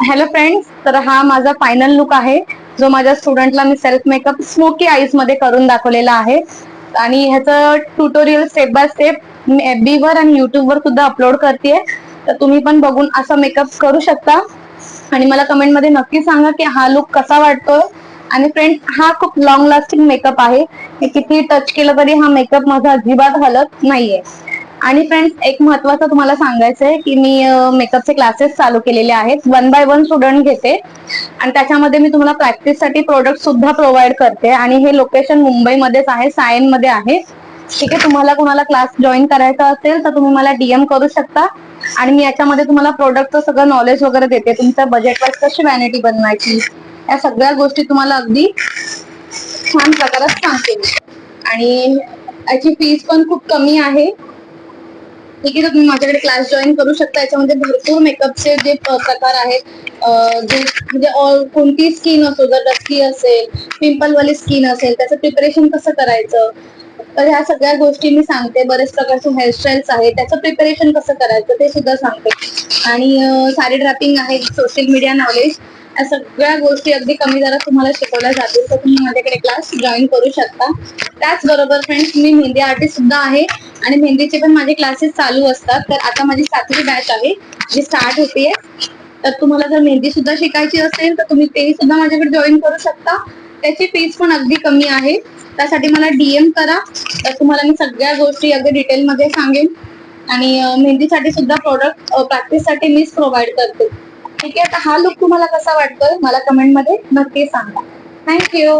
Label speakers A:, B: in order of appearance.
A: Hello friends तर हा माझा फायनल लुक आहे. जो माझ्या स्टुडंटला मी सेल्फ मेकअप स्मोकी आईजमध्ये करून दाखवलेला आहे. आणि ह्याचं ट्युटोरियल स्टेप बाय स्टेप मी बी वर आणि युट्यूब वर सुद्धा अपलोड करते तर तुम्ही पण बघून असा मेकअप करू शकता. आणि मला कमेंटमध्ये नक्की सांगा की हा लुक कसा वाटतोय. आणि फ्रेंड हा खूप लॉंग लास्टिंग मेकअप आहे. किती टच केलं तरी हा मेकअप माझा अजिबात हलत नाहीये. आणि फ्रेंड्स एक महत्वाचं तुम्हाला सांगायचं आहे की मी मेकअपचे क्लासेस चालू केलेले आहेत. वन बाय वन स्टुडंट घेते. आणि त्याच्यामध्ये मी तुम्हाला प्रॅक्टिससाठी प्रोडक्ट सुद्धा प्रोव्हाइड करते. आणि हे लोकेशन मुंबईमध्येच आहे सायनमध्ये आहे. ठीक आहे तुम्हाला कोणाला क्लास जॉईन करायचा असेल तर तुम्ही मला डीएम करू शकता. आणि मी याच्यामध्ये तुम्हाला प्रोडक्टचं सगळं नॉलेज वगैरे देते. तुमच्या बजेटवर कशी व्हॅनिटी बनवायची? या सगळ्या गोष्टी तुम्हाला अगदी छान प्रकारात सांगते आणि याची फीस पण खूप कमी आहे. ठीक आहे तुम्ही माझ्याकडे क्लास जॉईन करू शकता. याच्यामध्ये भरपूर मेकअपचे जे प्रकार आहेत जे म्हणजे कोणती स्किन असो जर डस्की असेल पिंपल वाली स्किन असेल त्याचं प्रिपरेशन कसं करायचं? तर ह्या सगळ्या गोष्टी मी सांगते. बरेच प्रकारचे हेअरस्टाईल्स आहेत. त्याचं प्रिपरेशन कसं करायचं ते सुद्धा सांगते. आणि अं, साडी ड्रॅपिंग आहे सोशल मीडिया नॉलेज या सगळ्या गोष्टी अगदी कमी दरात तुम्हाला शिकवल्या जातील. तर तुम्ही माझ्याकडे क्लास जॉईन करू शकता. त्याचबरोबर फ्रेंड्स मी मेहंदी आर्टिस्ट सुद्धा आहे. आणि मेहंदीचे पण माझे क्लासेस चालू असतात. तर आता माझी सातवी बॅच आहे जी स्टार्ट होतीये. तर तुम्हाला जर मेहंदी सुद्धा शिकायची असेल तर तुम्ही ते सुद्धा माझ्याकडे जॉईन करू शकता. त्याची फीस पण अगदी कमी आहे. त्यासाठी मला डीएम करा. तर तुम्हाला मी सगळ्या गोष्टी अगदी डिटेलमध्ये सांगेन. आणि मेहंदीसाठी सुद्धा प्रोडक्ट प्रॅक्टिससाठी मीच प्रोव्हाइड करते. ठीक आहे? आता हा लुक तुम्हाला कसा वाटतोय? मला कमेंटमध्ये नक्की सांगा. थँक्यू